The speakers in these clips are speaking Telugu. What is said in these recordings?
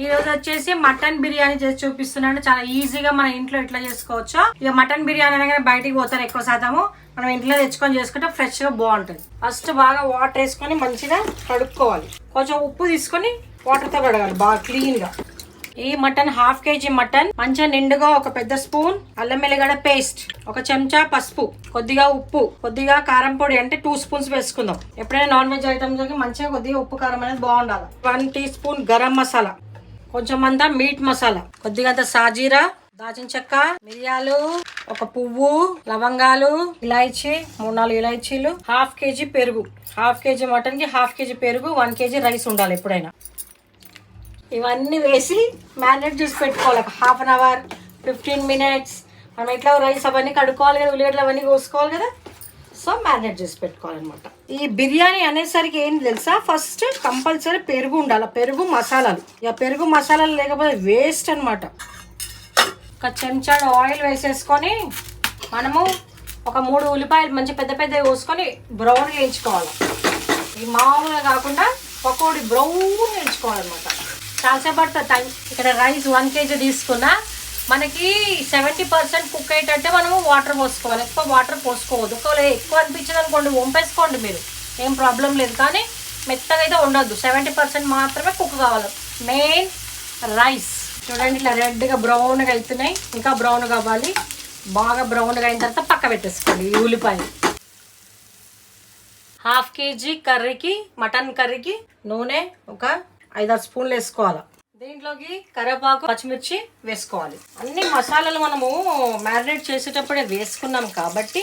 ఈ రోజు వచ్చేసి మటన్ బిర్యానీ చేసి చూపిస్తున్నాను. చాలా ఈజీగా మన ఇంట్లో ఎట్లా చేసుకోవచ్చు. ఇక మటన్ బిర్యానీ అనగానే బయటికి పోతారు ఎక్కువ శాతము. మనం ఇంట్లో తెచ్చుకొని చేసుకుంటే ఫ్రెష్గా బాగుంటుంది. ఫస్ట్ బాగా వాటర్ వేసుకొని మంచిగా కడుక్కోవాలి. కొంచెం ఉప్పు తీసుకొని వాటర్తో కడగాలి బాగా క్లీన్గా. ఈ మటన్ హాఫ్ కేజీ మటన్ మంచిగా నిండుగా ఒక పెద్ద స్పూన్ అల్లం ఎల్లిగడ్డ పేస్ట్ ఒక చెంచా పసుపు కొద్దిగా ఉప్పు కొద్దిగా కారం పొడి అంటే టూ స్పూన్స్ వేసుకుందాం. ఎప్పుడైనా నాన్ వెజ్ ఐటమ్స్ మంచిగా కొద్దిగా ఉప్పు కారం అనేది బాగుండాలి. One teaspoon garam masala. కొంచెం అంతా మీట్ మసాలా. కొద్దిగా సాజీరా దాచిన చెక్క మిరియాలు ఒక పువ్వు లవంగాలు ఇలాయచి మూడు నాలుగు ఇలాయచీలు హాఫ్ కేజీ పెరుగు. హాఫ్ కేజీ మటన్కి హాఫ్ కేజీ పెరుగు వన్ కేజీ రైస్ ఉండాలి ఎప్పుడైనా. ఇవన్నీ వేసి మ్యారినేట్ చేసి పెట్టుకోవాలి. ఒక half an hour fifteen minutes. మనం ఎట్లా రైస్ అవన్నీ కడుక్కోవాలి కదా ఉల్లిగడ్డలు అవన్నీ కోసుకోవాలి కదా? సో మ్యారినేట్ చేసి పెట్టుకోవాలన్నమాట. ఈ బిర్యానీ అనేసరికి ఏం తెలుసా? ఫస్ట్ కంపల్సరీ పెరుగు ఉండాలి. పెరుగు మసాలాలు. ఇక పెరుగు మసాలాలు లేకపోతే వేస్ట్ అనమాట ఒక చెంచాడు ఆయిల్ వేసేసుకొని మనము ఒక మూడు ఉల్లిపాయలు మంచి పెద్ద పెద్దవి కోసుకొని బ్రౌన్ వేయించుకోవాలి. ఈ మామూలుగా కాకుండా పకోడీ బ్రౌన్ వేయించుకోవాలన్నమాట. చాలాసేపు పడుతుంది టైం ఇక్కడ రైస్ వన్ కేజీ తీసుకున్నా మనకి సెవెంటీ పర్సెంట్ కుక్ అయ్యేటట్టే మనము వాటర్ పోసుకోవాలి. ఎక్కువ వాటర్ పోసుకోవద్దు. ఒకవేళ ఎక్కువ అనిపించింది అనుకోండి వంపేసుకోండి మీరు. ఏం ప్రాబ్లం లేదు. కానీ మెత్తగా అయితే ఉండొద్దు సెవెంటీ పర్సెంట్ మాత్రమే కుక్ కావాలి. మెయిన్ రైస్ చూడండి ఇట్లా రెడ్గా బ్రౌన్గా అవుతున్నాయి ఇంకా బ్రౌన్ కావాలి. బాగా బ్రౌన్గా అయిన తర్వాత పక్క పెట్టేసుకోండి. ఈ ఉల్లిపాయలు హాఫ్ కేజీ కర్రీకి మటన్ కర్రీకి నూనె ఒక ఐదారు స్పూన్లు వేసుకోవాలి. దీంట్లోకి? కరివేపాకు పచ్చిమిర్చి వేసుకోవాలి. అన్ని మసాలాలు మనము మ్యారినేట్ చేసేటప్పుడే వేసుకున్నాం కాబట్టి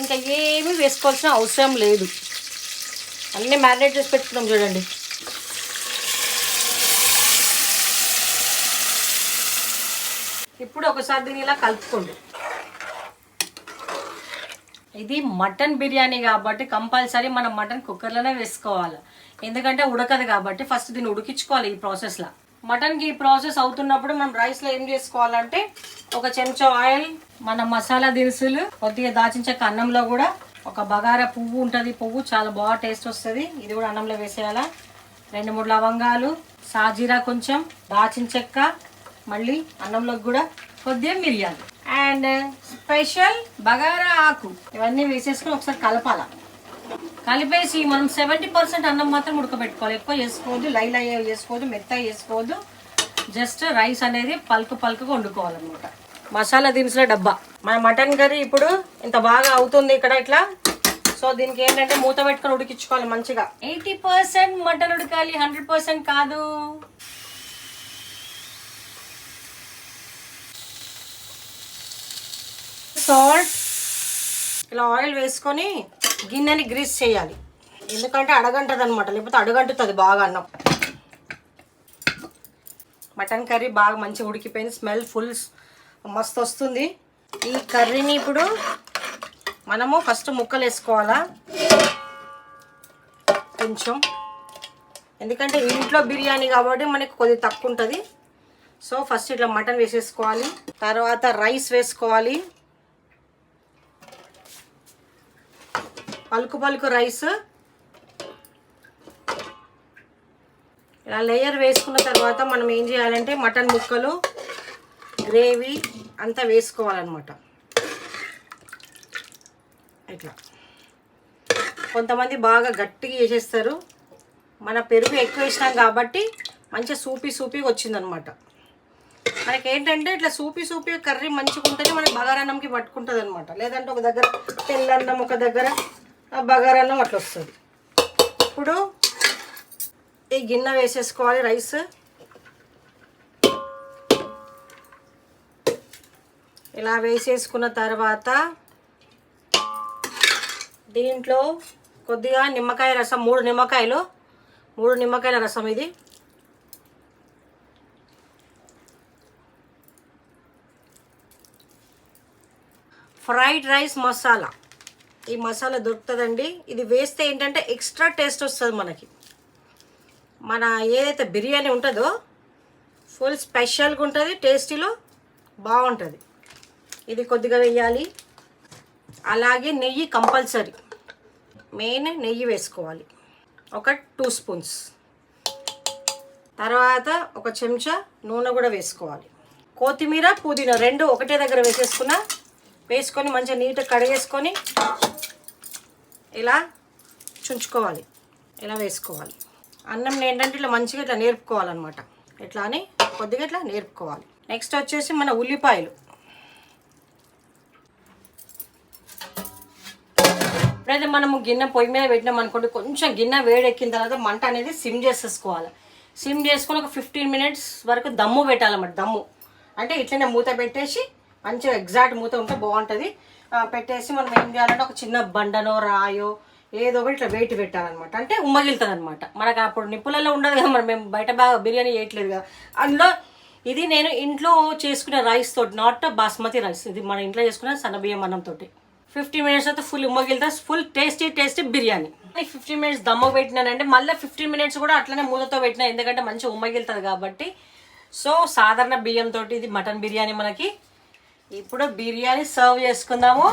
ఇంకా ఏమీ వేసుకోవాల్సిన అవసరం లేదు. అన్నీ మ్యారినేట్ చేసి పెట్టుకున్నాం చూడండి. ఇప్పుడు ఒకసారి దీన్ని ఇలా కలుపుకోండి. ఇది మటన్ బిర్యానీ కాబట్టి కంపల్సరీ మనం మటన్ కుక్కర్లోనే వేసుకోవాలి. ఎందుకంటే ఉడకదు కాబట్టి ఫస్ట్ దీన్ని ఉడికించుకోవాలి ఈ ప్రాసెస్లో. మటన్కి ప్రాసెస్ అవుతున్నప్పుడు మనం రైస్లో ఏం చేసుకోవాలంటే ఒక చెంచా ఆయిల్ మన మసాలా దినుసులు కొద్దిగా దాచిన చెక్క అన్నంలో కూడా ఒక బగారా పువ్వు ఉంటుంది. పువ్వు చాలా బాగా టేస్ట్ వస్తుంది. ఇది కూడా అన్నంలో వేసేయాలా. రెండు మూడు లవంగాలు సాజీరా కొంచెం దాచిన చెక్క మళ్ళీ అన్నంలోకి కూడా కొద్దిగా మిరియాలు. అండ్ స్పెషల్ బగారా ఆకు. ఇవన్నీ వేసేసుకుని ఒకసారి కలపాలా. కలిపేసి మనం సెవెంటీ పర్సెంట్ అన్నం మాత్రం ఉడకబెట్టుకోవాలి. ఎక్కువ వేసుకోవద్దు లై వేసుకోవద్దు మెత్త వేసుకోవద్దు. జస్ట్ రైస్ అనేది పలుకు పలుకుగా వండుకోవాలన్నమాట. మసాలా దినుసుల డబ్బా. మన మటన్ కర్రీ ఇప్పుడు ఇంత బాగా అవుతుంది ఇక్కడ ఇట్లా. సో దీనికి ఏంటంటే మూత పెట్టుకొని ఉడికించుకోవాలి మంచిగా. ఎయిటీ పర్సెంట్ మటన్ ఉడకాలి హండ్రెడ్ పర్సెంట్ కాదు. సాల్ట్ ఇలా ఆయిల్ వేసుకొని గిన్నెని గ్రీస్ చేయాలి. ఎందుకంటే అడగంటది అనమాట లేకపోతే అడగంటుతుంది బాగా అన్నం. మటన్ కర్రీ బాగా మంచిగా ఉడికిపోయింది స్మెల్ ఫుల్ మస్తు వస్తుంది. ఈ కర్రీని ఇప్పుడు మనము ఫస్ట్ ముక్కలు వేసుకోవాలా కొంచెం. ఎందుకంటే ఇంట్లో బిర్యానీ కాబట్టి మనకి కొద్దిగా తక్కువ ఉంటుంది సో ఫస్ట్ ఇట్లా మటన్ వేసేసుకోవాలి. తర్వాత రైస్ వేసుకోవాలి. పలుకు పలుకు రైస్. ఇలా లేయర్ వేసుకున్న తర్వాత మనం ఏం చేయాలంటే మటన్ ముక్కలు గ్రేవీ అంతా వేసుకోవాలన్నమాట. ఇట్లా. కొంతమంది బాగా గట్టిగా వేసేస్తారు మన పెరుగు ఎక్కువ వేసినాం కాబట్టి మంచిగా సూపీ సూపీ వచ్చిందనమాట మనకి ఏంటంటే ఇట్లా సూపీ సూపీ కర్రీ మంచిగా ఉంటేనే మనకి బగారన్నంకి పట్టుకుంటుంది అనమాట లేదంటే ఒక దగ్గర తెల్లన్నం ఒక దగ్గర ఆ బగారన్నం అట్లా వస్తుంది. ఇప్పుడు ఈ గిన్నె వేసేసుకోవాలి రైస్. ఇలా వేసేసుకున్న తర్వాత దీంట్లో కొద్దిగా నిమ్మకాయ రసం మూడు నిమ్మకాయలు మూడు నిమ్మకాయల రసం ఇది. Fried rice masala. ఈ మసాలా దొరుకుతుందండి. ఇది వేస్తే ఏంటంటే ఎక్స్ట్రా టేస్ట్ వస్తుంది మనకి. మన ఏదైతే బిర్యానీ ఉంటుందో ఫుల్ స్పెషల్గా ఉంటుంది టేస్టీలో బాగుంటుంది. ఇది కొద్దిగా వేయాలి. అలాగే నెయ్యి కంపల్సరీ. మెయిన్ నెయ్యి వేసుకోవాలి. ఒక టూ స్పూన్స్. తర్వాత ఒక చెంచా నూనె కూడా వేసుకోవాలి. కొత్తిమీర పుదీనా రెండు ఒకటే దగ్గర వేసేసుకున్నా వేసుకొని మంచిగా నీట్గా కడిగేసుకొని ఇలా చుంచుకోవాలి ఇలా వేసుకోవాలి. అన్నం ఏంటంటే ఇట్లా మంచిగా ఇట్లా నేర్పుకోవాలన్నమాట. ఇట్లా అని కొద్దిగా ఇట్లా నేర్పుకోవాలి. నెక్స్ట్ వచ్చేసి మన ఉల్లిపాయలు. ఇప్పుడైతే మనము గిన్నె పొయ్యి మీద పెట్టినాం అనుకోండి కొంచెం గిన్నె వేడెక్కిన తర్వాత మంట అనేది సిమ్ చేసేసుకోవాలి. సిమ్ చేసుకొని ఒక ఫిఫ్టీన్ మినిట్స్ వరకు దమ్ము పెట్టాలన్నమాట దమ్ము. అంటే ఇట్లనే మూత పెట్టేసి మంచిగా ఎగ్జాక్ట్ మూత ఉంటే బాగుంటుంది. పెట్టేసి మనం ఏం చేయాలంటే ఒక చిన్న బండనో రాయో ఏదో ఒకటి ఇట్లా వెయిట్ పెట్టాలన్నమాట. అంటే ఉమ్మగిలుతుంది అనమాట మనకు అప్పుడు నిప్పులలో ఉండదు కదా మరి మేము బయట బాగా బిర్యానీ వేయట్లేదు కదా అందులో ఇది నేను ఇంట్లో చేసుకునే రైస్ తోటి నాట్ బాస్మతి రైస్. ఇది మన ఇంట్లో చేసుకునే సన్నబియ్యం అన్నం తోటి. ఫిఫ్టీన్ మినిట్స్ అయితే full ఉమ్మగిలితే full tasty tasty biryani. Fifteen minutes దమ్మకు పెట్టినానంటే మళ్ళీ ఫిఫ్టీన్ మినిట్స్ కూడా అట్లనే మూలతో పెట్టినా ఎందుకంటే మంచి ఉమ్మగిలుతుంది కాబట్టి. సో సాధారణ బియ్యంతో ఇది మటన్ బిర్యానీ మనకి. ఇప్పుడు బిర్యానీ సర్వ్ చేసుకుందాము.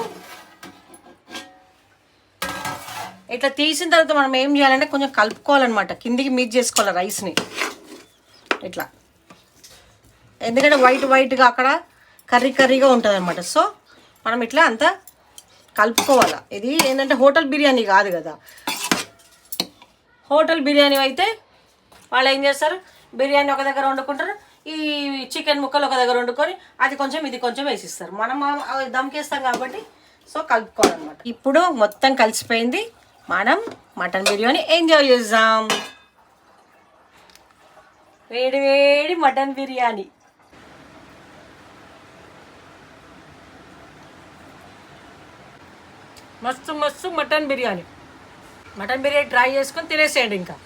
ఇట్లా తీసిన తర్వాత మనం ఏం చేయాలంటే కొంచెం కలుపుకోవాలన్నమాట. కిందికి మిక్స్ చేసుకోవాలి రైస్ని. ఇట్లా. ఎందుకంటే వైట్ వైట్గా అక్కడ కర్రీ కర్రీగా ఉంటుంది అనమాట సో మనం ఇట్లా అంతా కలుపుకోవాలి. ఇది ఏంటంటే హోటల్ బిర్యానీ కాదు కదా. హోటల్ బిర్యానీ అయితే వాళ్ళు ఏం చేస్తారు? బిర్యానీ ఒక దగ్గర వండుకుంటారు. ఈ చికెన్ ముక్కలు ఒక దగ్గర వండుకొని అది కొంచెం ఇది కొంచెం వేసిస్తారు. మనం దమ్కేస్తాం కాబట్టి సో కలుపుకోవాలన్నమాట. ఇప్పుడు మొత్తం కలిసిపోయింది. మనం మటన్ బిర్యానీ ఎంజాయ్ చేద్దాం. వేడి వేడి మటన్ బిర్యానీ. మస్తు మస్తు mutton biryani. Mutton biryani try చేసుకొని తినేసేయండి ఇంకా.